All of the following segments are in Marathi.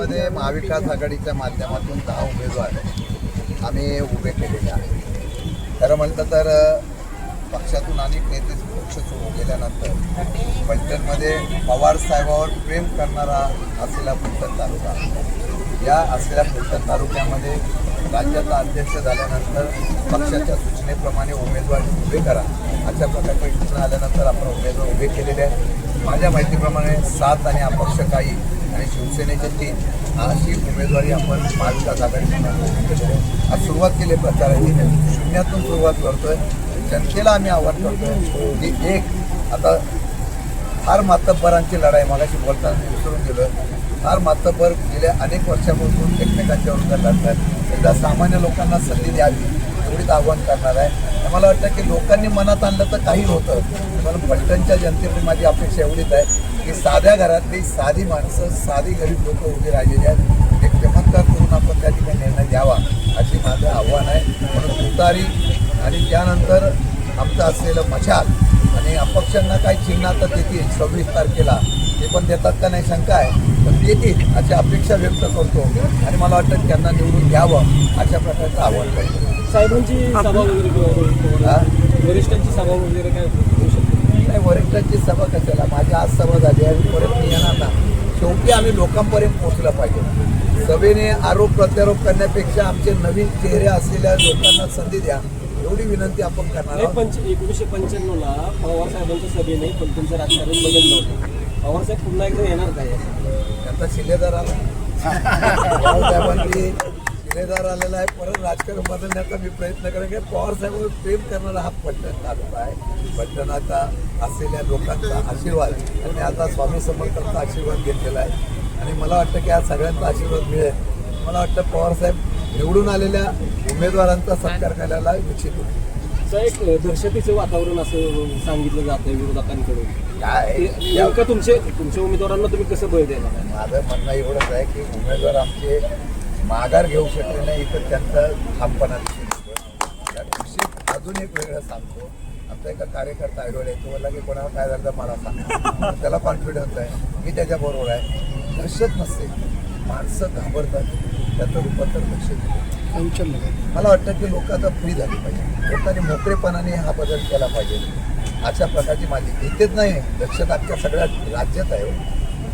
मध्ये महाविकास आघाडीच्या माध्यमातून दहा उमेदवार आम्ही उभे केलेले आहेत. खरं म्हटलं तर पक्षातून अनेक नेते पक्ष सुरू केल्यानंतर पंचनमध्ये पवार साहेबावर प्रेम करणारा असलेला फलटण तालुका. या असलेल्या फलटण तालुक्यामध्ये राज्याचा अध्यक्ष झाल्यानंतर पक्षाच्या सूचनेप्रमाणे उमेदवार उभे करा अशा प्रकारच्या सूचना आल्यानंतर आपण उमेदवार उभे केलेले आहेत. माझ्या माहितीप्रमाणे सात आणि अपक्ष काही आणि शिवसेनेचे तीन अशी उमेदवारी आपण महाविकास आघाडीकडून आहे आज सुरुवात केली आहे प्रचाराची. शून्यातून सुरुवात करतोय. जनतेला आम्ही आव्हान करतोय की एक आता फार मातब्बरांची लढाई मागाशी बोलताना विसरून गेलो. फार मातब्बर गेल्या अनेक वर्षापासून एकमेकांच्या विरोधात लढतात. एकदा सामान्य लोकांना संधी द्यावी एवढीच आव्हान करणार आहे. मला वाटतं की लोकांनी मनात आणलं तर काही होतं. पण पलटणच्या जनतेकडून माझी अपेक्षा एवढीच आहे. की साध्या घरातली साधी माणसं साधी गरीब लोक उभी राहिलेली आहेत. एक चमत्कार करून आपण त्या ठिकाणी निर्णय द्यावा अशी माझं आव्हान आहे. म्हणून तुतारी आणि त्यानंतर आमचं असलेलं मशाल आणि अपक्षांना काही चिन्ह आता देतील सव्वीस तारखेला. ते पण देतात का नाही शंका आहे. पण देतील अशी अपेक्षा व्यक्त करतो आणि मला वाटतं त्यांना निवडून घ्यावं अशा प्रकारचं आव्हान करतो साहेबांची सभा वगैरे? वरिष्ठांची सभा वगैरे काय नाही वरिष्ठांची सभा कशाला? माझी आज सभा झाली आहे परत मी येणार ना शेवटी आम्ही लोकांपर्यंत पोहोचलं पाहिजे. सभेने आरोप प्रत्यारोप करण्यापेक्षा आमचे नवीन चेहरे असलेल्या लोकांना संधी द्या. एवढी विनंती आपण करणार पंच एकोणीसशे पंच्याण्णवला पवार साहेबांच्या सभेने फलटणचं राजकारण बदललं होतं. पवार साहेब पुन्हा एकदा येणार काय? त्यांचा शिलेदार आला साहेबांनी शिलेदार आलेला आहे. परत राजकारण बदलण्याचा मी प्रयत्न करेन. की पवार साहेबांवर प्रेम करणारा हा पट्टण तालुका आहे. पट्टणाचा असलेल्या लोकांचा आशीर्वाद आणि आता स्वामी समर्थांचा आशीर्वाद घेतलेला आहे. आणि मला वाटतं की आज सगळ्यांचा आशीर्वाद मिळेल. मला वाटतं पवारसाहेब निवडून आलेल्या उमेदवारांचा सत्कार करायला निश्चित होईल असं एक दहशतीचं वातावरण असं सांगितलं जातं विरोधकांकडून. काय? तुमचे तुमच्या उमेदवारांना तुम्ही कसं बळ देणार? आहे? माझं म्हणणं एवढंच आहे की उमेदवार आमचे माघार घेऊ शकले नाही तर त्यांचा ठामपणा दिसून अजून एक वेगळं सांगतो. आमचा एका कार्यकर्ता आयडोल आहे तो बोलला की कोणाला काय झालं मला सांग. त्याला कॉन्फिडन्स आहे. मी त्याच्याबरोबर आहे. दहशत नसते. माणसं घाबरतात. त्याचं रूपांतर दहशत होतं. मला वाटतं की लोक आता फ्री झाली पाहिजे. लोकांनी मोकळेपणाने हा बदल केला पाहिजे. अशा प्रकारची माझी इथेच नाही दक्षता आजच्या सगळ्या राज्यात आहे हो.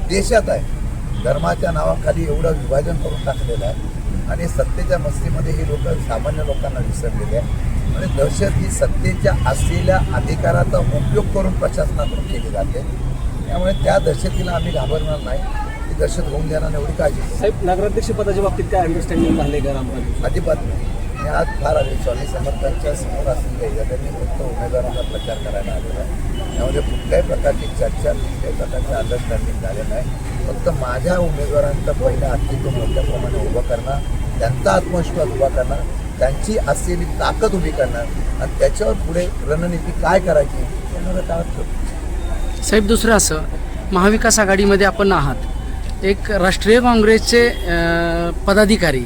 देशात आहे. धर्माच्या नावाखाली एवढं विभाजन करून टाकलेलं आहे. आणि सत्तेच्या मस्तीमध्ये ही लोक सामान्य लोकांना विसरलेले आहे आणि दहशत ही सत्तेच्या असलेल्या अधिकाराचा उपयोग करून प्रशासनाकडून केली जाते. त्यामुळे त्या दहशतीला आम्ही घाबरणार नाही. ती दहशत होऊन देणार एवढी काळजी. साहेब नगराध्यक्ष पदाच्या बाबतीत काय अंडरस्टँडिंग झाले का रामपाल अजिबात नाही. मी आज फार आले स्वामी समर्थांच्या समोर असलेल्या त्यांनी फक्त उमेदवारांचा प्रचार करायला आलेला आहे. त्यामध्ये कुठल्याही प्रकारची चर्चा कुठल्याही प्रकारचे अंडरस्टँडिंग झाले नाही. फक्त माझ्या उमेदवारांचं पहिलं अस्तित्व मोठ्याप्रमाणे उभं करणं त्यांचा आत्मविश्वास उभा करणं त्यांची असलेली ताकद उभी करणार आणि त्याच्यावर पुढे रणनीती काय करायची त्यामुळे काय वाटतं साहेब दुसरं असं महाविकास आघाडीमध्ये आपण आहात. एक राष्ट्रीय काँग्रेसचे पदाधिकारी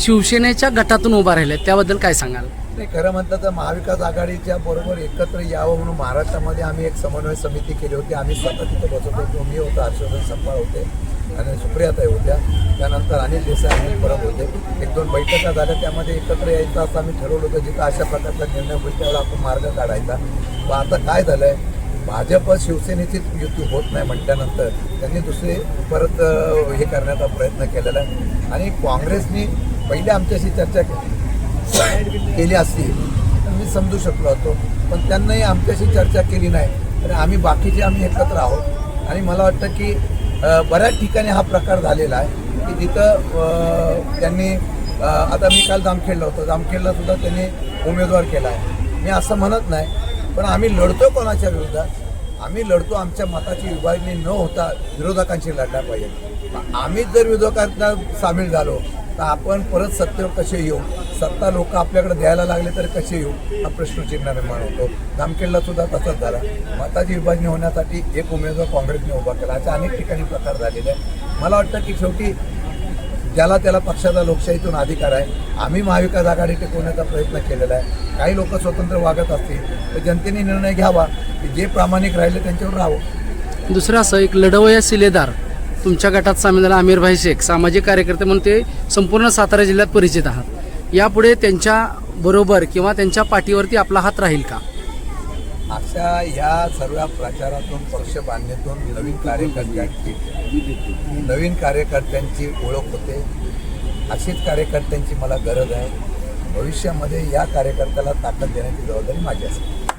शिवसेनेच्या गटातून उभा राहिले. त्याबद्दल काय सांगाल? नाही खरं म्हटलं तर महाविकास आघाडीच्या बरोबर एकत्र यावं म्हणून महाराष्ट्रामध्ये आम्ही एक समन्वय समिती केली होती. आम्ही स्वतः तिथे बसत होतो. मी होतो हर्षवर्धन संपा होते आणि सुप्रियाताई होत्या. त्यानंतर अनिल देसाई अनिल परब होते. एक दोन बैठका झाल्या. त्यामध्ये एकत्र यायचं असं आम्ही ठरवलं होतं जिथं अशा प्रकारचा निर्णय होईल त्यावेळेला आपण मार्ग काढायचा. व आता काय झालं आहे भाजप शिवसेनेची युती होत नाही म्हटल्यानंतर त्यांनी दुसरे परत हे करण्याचा प्रयत्न केलेला आहे. आणि काँग्रेसनी पहिले आमच्याशी चर्चा केली केली असती तर मी समजू शकलो होतो. पण त्यांनाही आमच्याशी चर्चा केली नाही. तर आम्ही बाकीचे आम्ही एकत्र आहोत. आणि मला वाटतं की बऱ्याच ठिकाणी हा प्रकार झालेला आहे. की जिथं त्यांनी आता मी काल जामखेडला होतो. जामखेडला सुद्धा त्यांनी उमेदवार केला आहे. मी असं म्हणत नाही पण आम्ही लढतो कोणाच्या विरोधात? आम्ही लढतो आमच्या मताची विभागणी न होता विरोधकांशी लढला पाहिजे. आम्हीच जर विरोधकांना सामील झालो तर आपण परत सत्तेवर कसे येऊ? सत्ता लोक आपल्याकडे द्यायला लागले तर कसे येऊ? हा प्रश्नचिन्ह निर्माण होतो. जामखेडला सुद्धा तसंच झाला. मताची विभाजणी होण्यासाठी एक उमेदवार काँग्रेसने उभा केला. अशा अनेक ठिकाणी प्रकार झालेले आहे मला वाटतं की शेवटी ज्याला त्याला पक्षाचा लोकशाहीतून अधिकार आहे आम्ही महाविकास आघाडी टिकवण्याचा प्रयत्न केलेला आहे? काही लोक स्वतंत्र वागत असतील तर जनतेने निर्णय घ्यावा की जे प्रामाणिक राहिले त्यांच्यावर राहावं. दुसरं असं एक लढवया शिलेदार तुमच्या गटात सामील झाला आमिरभाई शेख सामाजिक कार्यकर्ते म्हणून ते संपूर्ण सातारा जिल्ह्यात परिचित आहात. यापुढे त्यांच्या बरोबर किंवा त्यांच्या पाठीवरती आपला हात राहील का? अशा ह्या सर्व प्रचारातून पक्ष बांधणीतून नवीन कार्यकर्त्यांची नवीन कार्यकर्त्यांची ओळख होते. अशीच कार्यकर्त्यांची मला गरज आहे. भविष्यामध्ये या कार्यकर्त्याला ताकद देण्याची जबाबदारी माझी असेल.